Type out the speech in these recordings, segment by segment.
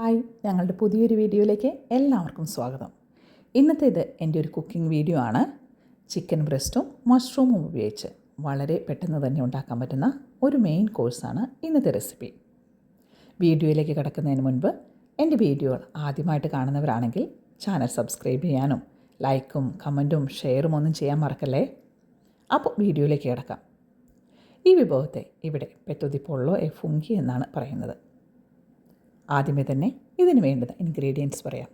Hi ഞങ്ങളുടെ പുതിയൊരു വീഡിയോയിലേക്ക് എല്ലാവർക്കും സ്വാഗതം. ഇന്നത്തേത് എന്റെ ഒരു കുക്കിംഗ് വീഡിയോ ആണ്. ചിക്കൻ ബ്രസ്റ്റും മഷ്റൂമും ഉപയോഗിച്ച് വളരെ പെട്ടെന്ന് തന്നെ ഉണ്ടാക്കാൻ പറ്റുന്ന ഒരു മെയിൻ കോഴ്സാണ് ഇന്നത്തെ റെസിപ്പി. വീഡിയോയിലേക്ക് കിടക്കുന്നതിന് മുൻപ് എന്റെ വീഡിയോകൾ ആദ്യമായിട്ട് കാണുന്നവരാണെങ്കിൽ ചാനൽ സബ്സ്ക്രൈബ് ചെയ്യാനും ലൈക്കും കമന്റും ഷെയറും ഒന്നും ചെയ്യാൻ മറക്കല്ലേ? അപ്പോൾ വീഡിയോയിലേക്ക് കിടക്കാം. ഈ വിഭവത്തെ ഇവിടെ പെത്തൊതി പൊള്ളോ എ ഫുങ്കി എന്നാണ് പറയുന്നത്. ആദ്യമേ തന്നെ ഇതിന് വേണ്ടത് ഇൻഗ്രീഡിയൻസ് പറയാം.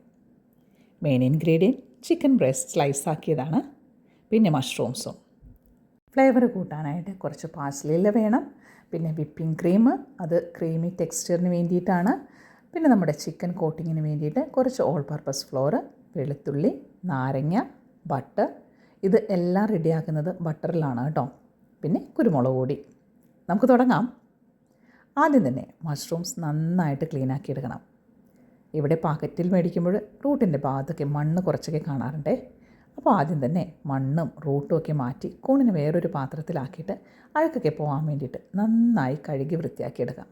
Main ingredient chicken breast slice ആക്കിയതാണ്. പിന്നെ മഷ്റൂംസും ഫ്ലേവർ കൂട്ടാനായിട്ട് കുറച്ച് പാസ്ലില വേണം. പിന്നെ വിപ്പിംഗ് ക്രീം അത് ക്രീമി ടെക്സ്ചറിന് വേണ്ടിയിട്ടാണ്. പിന്നെ നമ്മുടെ ചിക്കൻ കോട്ടിങ്ങിന് വേണ്ടിയിട്ട് കുറച്ച് ഓൾ പർപ്പസ് ഫ്ലോർ വെളുത്തുള്ളി നാരങ്ങ ബട്ടർ ഇത് എല്ലാം റെഡിയാക്കുന്നത് ബട്ടറിലാണ് കേട്ടോ. പിന്നെ കുരുമുളക് പൊടി. നമുക്ക് തുടങ്ങാം. ആദ്യം തന്നെ മഷ്റൂംസ് നന്നായിട്ട് ക്ലീൻ ആക്കി എടുക്കണം. ഇവിടെ പാക്കറ്റിൽ മേടിക്കുമ്പോൾ റൂട്ടിന്റെ ഭാഗത്തൊക്കെ മണ്ണ് കുറച്ചൊക്കെ കാണാറുണ്ടേ. അപ്പോൾ ആദ്യം തന്നെ മണ്ണും റൂട്ടും ഒക്കെ മാറ്റി കൂണിന് വേറൊരു പാത്രത്തിലാക്കിയിട്ട് അഴുക്കൊക്കെ പോകാൻ വേണ്ടിയിട്ട് നന്നായി കഴുകി വൃത്തിയാക്കിയെടുക്കാം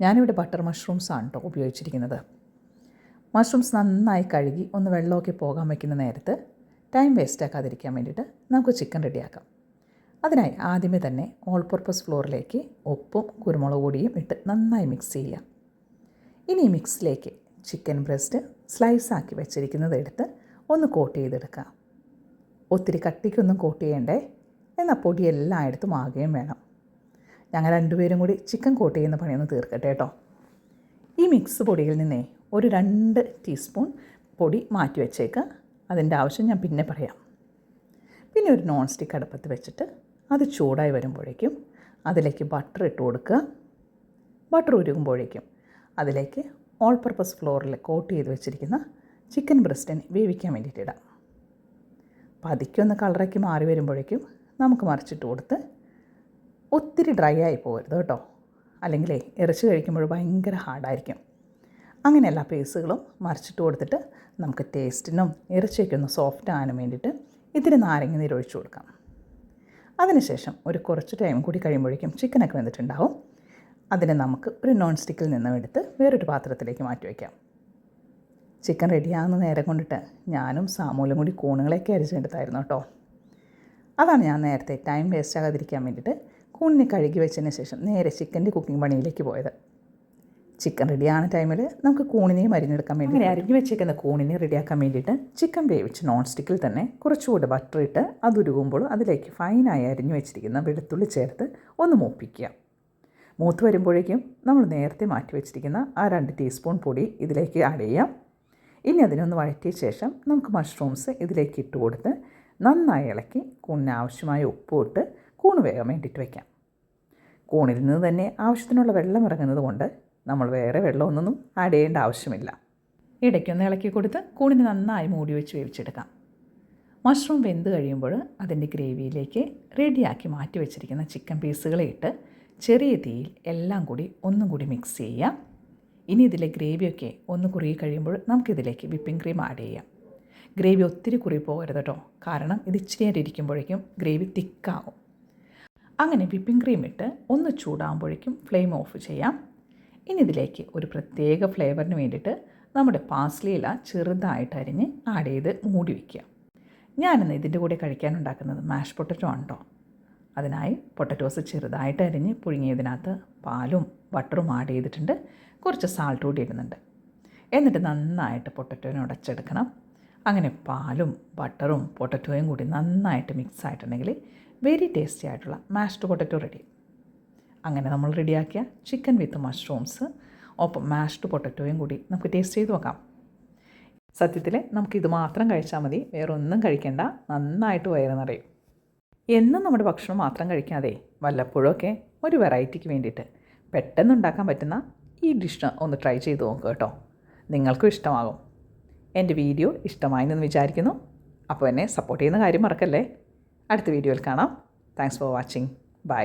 ഞാനിവിടെ ബട്ടർ മഷ്റൂംസാണ് കേട്ടോ ഉപയോഗിച്ചിരിക്കുന്നത്. മഷ്റൂംസ് നന്നായി കഴുകി ഒന്ന് വെള്ളമൊക്കെ പോകാൻ വയ്ക്കുന്ന നേരത്ത് ടൈം വേസ്റ്റ് ആക്കാതിരിക്കാൻ വേണ്ടിയിട്ട് നമുക്ക് ചിക്കൻ റെഡിയാക്കാം അതിനായി ആദ്യമേ തന്നെ ഓൾ പർപ്പസ് ഫ്ലോറിലേക്ക് ഉപ്പും കുരുമുളക് പൊടിയും ഇട്ട് നന്നായി മിക്സ് ചെയ്യുക. ഇനി മിക്സിലേക്ക് ചിക്കൻ ബ്രസ്റ്റ് സ്ലൈസ് ആക്കി വെച്ചിരിക്കുന്നത് എടുത്ത് ഒന്ന് കോട്ട് ചെയ്തെടുക്കുക. ഒത്തിരി കട്ടിക്കൊന്നും കോട്ട് ചെയ്യണ്ടേ? എന്നാൽ പൊടി എല്ലായിടത്തും ആകുകയും വേണം. ഞങ്ങൾ രണ്ടുപേരും കൂടി ചിക്കൻ കോട്ട് ചെയ്യുന്ന പണിയൊന്ന് തീർക്കട്ടെ കേട്ടോ. ഈ മിക്സ് പൊടിയിൽ നിന്നേ ഒരു രണ്ട് ടീസ്പൂൺ പൊടി മാറ്റി വെച്ചേക്കുക അതിന്റെ ആവശ്യം ഞാൻ പിന്നെ പറയാം. പിന്നെ ഒരു നോൺ സ്റ്റിക്ക് അടുപ്പത്ത് വെച്ചിട്ട് അത് ചൂടായി വരുമ്പോഴേക്കും അതിലേക്ക് ബട്ടർ ഇട്ട് കൊടുക്കുക. ബട്ടർ ഉരുകുമ്പോഴേക്കും അതിലേക്ക് ഓൾ പർപ്പസ് ഫ്ലോറിൽ കോട്ട് ചെയ്ത് വെച്ചിരിക്കുന്ന ചിക്കൻ ബ്രസ്റ്റിനെ വേവിക്കാൻ വേണ്ടിയിട്ട് ഇടാം. പതിക്കൊന്ന് കളറൊക്കെ മാറി വരുമ്പോഴേക്കും നമുക്ക് മറിച്ചിട്ട് കൊടുത്ത് ഒത്തിരി ഡ്രൈ ആയി പോകരുത് കേട്ടോ. അല്ലെങ്കിൽ ഇറച്ചി കഴിക്കുമ്പോൾ ഭയങ്കര ഹാർഡായിരിക്കും അങ്ങനെ എല്ലാ പീസുകളും മറിച്ചിട്ട് കൊടുത്തിട്ട് നമുക്ക് ടേസ്റ്റിനും ഇറച്ചിയൊക്കെ ഒന്ന് സോഫ്റ്റ് ആകാനും വേണ്ടിയിട്ട് ഇതിന് നാരങ്ങ നീര് ഒഴിച്ചു കൊടുക്കാം. അതിനുശേഷം ഒരു കുറച്ച് ടൈം കൂടി കഴിയുമ്പോഴേക്കും ചിക്കനൊക്കെ വെന്തിട്ടുണ്ടാവും. അതിനെ നമുക്ക് ഒരു നോൺ സ്റ്റിക്കിൽ നിന്നും എടുത്ത് വേറൊരു പാത്രത്തിലേക്ക് മാറ്റി വയ്ക്കാം ചിക്കൻ റെഡിയാകുന്ന നേരം കൊണ്ടിട്ട് ഞാനും സാമൂലും കൂടി കൂണുകളൊക്കെ അരിച്ചെടുത്തായിരുന്നു കേട്ടോ. അതാണ് ഞാൻ നേരത്തെ ടൈം വേസ്റ്റ് ആകാതിരിക്കാൻ വേണ്ടിയിട്ട് കൂണിനെ കഴുകി വെച്ചതിന് ശേഷം നേരെ ചിക്കന്റെ കുക്കിംഗ് പണിയിലേക്ക് പോയത്. ചിക്കൻ റെഡിയാണ് ടൈമിൽ നമുക്ക് കൂണിനെയും അരിഞ്ഞെടുക്കാൻ വേണ്ടി അങ്ങനെ അരിഞ്ഞു വെച്ചേക്കുന്ന കൂണിനെ റെഡിയാക്കാൻ വേണ്ടിയിട്ട് ചിക്കൻ വേവിച്ച് നോൺ സ്റ്റിക്കിൽ തന്നെ കുറച്ചുകൂടെ ബട്ടർ ഇട്ട് അതുരുകുമ്പോൾ അതിലേക്ക് ഫൈനായി അരിഞ്ഞു വെച്ചിരിക്കുന്ന വെളുത്തുള്ളി ചേർത്ത് ഒന്ന് മൂപ്പിക്കുക. മൂത്ത് വരുമ്പോഴേക്കും നമ്മൾ നേരത്തെ മാറ്റി വെച്ചിരിക്കുന്ന ആ രണ്ട് ടീസ്പൂൺ പൊടി ഇതിലേക്ക് ആഡ് ചെയ്യാം. ഇനി അതിനൊന്ന് വഴറ്റിയ ശേഷം നമുക്ക് മഷ്റൂംസ് ഇതിലേക്ക് ഇട്ട് കൊടുത്ത് നന്നായി ഇളക്കി കൂണിന് ആവശ്യമായ ഉപ്പും ഇട്ട് കൂണ് വേഗം വേണ്ടിയിട്ട് വയ്ക്കാം കൂണിൽ നിന്ന് തന്നെ ആവശ്യത്തിനുള്ള വെള്ളം ഇറങ്ങുന്നത് കൊണ്ട് നമ്മൾ വേറെ വെള്ളമൊന്നും ആഡ് ചെയ്യേണ്ട ആവശ്യമില്ല. ഇടയ്ക്കൊന്ന് ഇളക്കി കൊടുത്ത് കൂടിന് നന്നായി മൂടി വെച്ച് വേവിച്ചെടുക്കാം. മഷ്റൂം വെന്ത് കഴിയുമ്പോൾ അതിന്റെ ഗ്രേവിയിലേക്ക് റെഡിയാക്കി മാറ്റി വെച്ചിരിക്കുന്ന ചിക്കൻ പീസുകളെ ഇട്ട് ചെറിയ തീയിൽ എല്ലാം കൂടി ഒന്നും കൂടി മിക്സ് ചെയ്യാം. ഇനി ഇതിലെ ഗ്രേവിയൊക്കെ ഒന്ന് കുറുകി കഴിയുമ്പോൾ നമുക്കിതിലേക്ക് വിപ്പിംഗ് ക്രീം ആഡ് ചെയ്യാം. ഗ്രേവി ഒത്തിരി കുറുകി പോകരുത് കേട്ടോ. കാരണം ഇത് ഇച്ചിരി നേരം ഇരിക്കുമ്പോഴേക്കും ഗ്രേവി തിക്കാകും അങ്ങനെ വിപ്പിംഗ് ക്രീം ഇട്ട് ഒന്ന് ചൂടാകുമ്പോഴേക്കും ഫ്ലെയിം ഓഫ് ചെയ്യാം. ഇനി ഇതിലേക്ക് ഒരു പ്രത്യേക ഫ്ലേവറിന് വേണ്ടിയിട്ട് നമ്മുടെ പാസ്ലിയില ചെറുതായിട്ട് അരിഞ്ഞ് ആഡ് ചെയ്ത് മൂടി വയ്ക്കുക ഞാനിന്ന് ഇതിന്റെ കൂടെ കഴിക്കാനുണ്ടാക്കുന്നത് മാഷ് പൊട്ടറ്റോ കേട്ടോ അതിനായി പൊട്ടറ്റോസ് ചെറുതായിട്ട് അരിഞ്ഞ് പുഴുങ്ങിയതിനകത്ത് പാലും ബട്ടറും ആഡ് ചെയ്തിട്ടുണ്ട്. കുറച്ച് സാൾട്ട് കൂടി ഇടുന്നുണ്ട്. എന്നിട്ട് നന്നായിട്ട് പൊട്ടറ്റോനെ ഉടച്ചെടുക്കണം. അങ്ങനെ പാലും ബട്ടറും പൊട്ടറ്റോയും കൂടി നന്നായിട്ട് മിക്സ് ആയിട്ടുണ്ടെങ്കിൽ വെരി ടേസ്റ്റി ആയിട്ടുള്ള മാഷ്ഡ് പൊട്ടറ്റോ റെഡി അങ്ങനെ നമ്മൾ റെഡിയാക്കിയ ചിക്കൻ വിത്ത് മഷ്റൂംസ് ഒപ്പം മാഷ്ഡ് പൊട്ടറ്റോയും കൂടി നമുക്ക് ടേസ്റ്റ് ചെയ്ത് നോക്കാം. സത്യത്തിൽ നമുക്ക് ഇത് മാത്രം കഴിച്ചാൽ മതി വേറൊന്നും കഴിക്കേണ്ട നന്നായിട്ട് വയറ് നിറയും. എന്നും നമ്മുടെ ഭക്ഷണം മാത്രം കഴിക്കാതെ വല്ലപ്പോഴൊക്കെ ഒരു വെറൈറ്റിക്ക് വേണ്ടിയിട്ട് പെട്ടെന്ന് ഉണ്ടാക്കാൻ പറ്റുന്ന ഈ ഡിഷ് ഒന്ന് ട്രൈ ചെയ്ത് നോക്കുക കേട്ടോ. നിങ്ങൾക്കും ഇഷ്ടമാകും. എന്റെ വീഡിയോ ഇഷ്ടമായി എന്ന് വിചാരിക്കുന്നു. അപ്പോൾ എന്നെ സപ്പോർട്ട് ചെയ്യുന്ന കാര്യം മറക്കല്ലേ? അടുത്ത വീഡിയോയിൽ കാണാം. Thanks for watching bye